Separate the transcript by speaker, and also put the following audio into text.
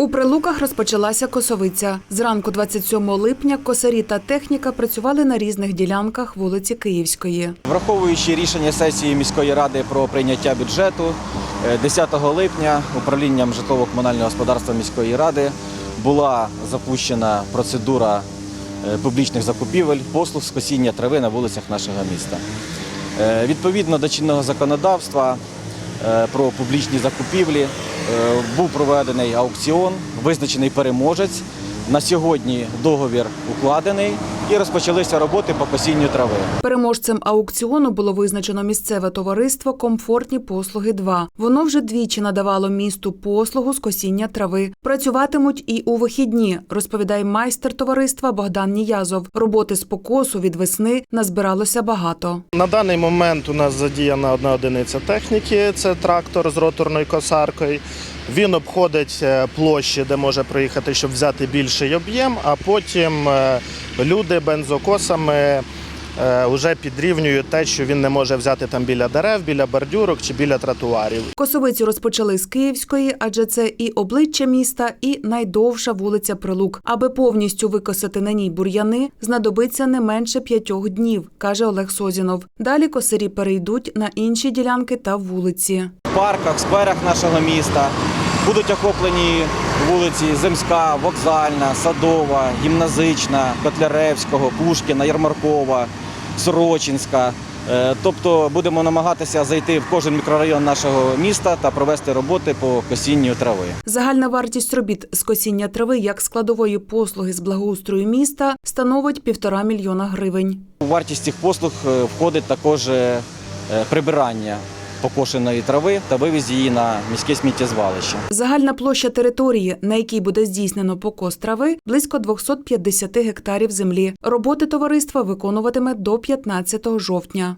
Speaker 1: У прилуках розпочалася косовиця. Зранку 27 липня косарі та техніка працювали на різних ділянках вулиці Київської.
Speaker 2: Враховуючи рішення сесії міської ради про прийняття бюджету, е, 10 липня управлінням житлово-комунального господарства міської ради була запущена процедура е, публічних закупівель послуг з косіння трави на вулицях нашого міста. Е, Відповідно до чинного законодавства е, про публічні закупівлі е, був проведений аукціон, визначений переможець. На сьогодні договір укладений і розпочалися роботи по косінню трави.
Speaker 1: Переможцем аукціону було визначено місцеве товариство Комфортні послуги 2 Воно вже двічі надавало місту послугу з косіння трави. Працюватимуть і у вихідні, розповідає майстер товариства Богдан Ніязов. Роботи з покосу від весни назбиралося багато.
Speaker 3: На даний момент у нас задіяна одна одиниця техніки, це трактор з роторною косаркою. Він обходить е, площі, де може проїхати, щоб взяти більший об'єм, а потім е, люди бензокосами вже підрівнюють те, що він не може взяти там біля дерев, біля бордюрок чи біля тротуарів.
Speaker 1: Косовицю розпочали з Київської, адже це і обличчя міста, і найдовша вулиця Прилук. Аби повністю викосити на ній бур'яни, знадобиться не менше п'ятьох днів, каже Олег Созінов. Далі косарі перейдуть на інші ділянки та вулиці.
Speaker 2: В парках, скверах нашого міста будуть охоплені вулиці Земська, Вокзальна, Садова, Гімназична, Котляревського, Пушкіна, Ярмаркова, Сорочинська. Е, Тобто будемо намагатися зайти в кожен мікрорайон нашого міста та провести роботи по косінню трави.
Speaker 1: Загальна вартість робіт з косіння трави як складової послуги з благоустрою міста становить півтора мільйона гривень.
Speaker 2: У вартість цих послуг е, входить також е, прибирання покошеної трави та вивіз її на міське сміттєзвалище.
Speaker 1: Загальна площа території, на якій буде здійснено покос трави, близько 250 гектарів землі. Роботи товариства виконуватиме до 15 жовтня.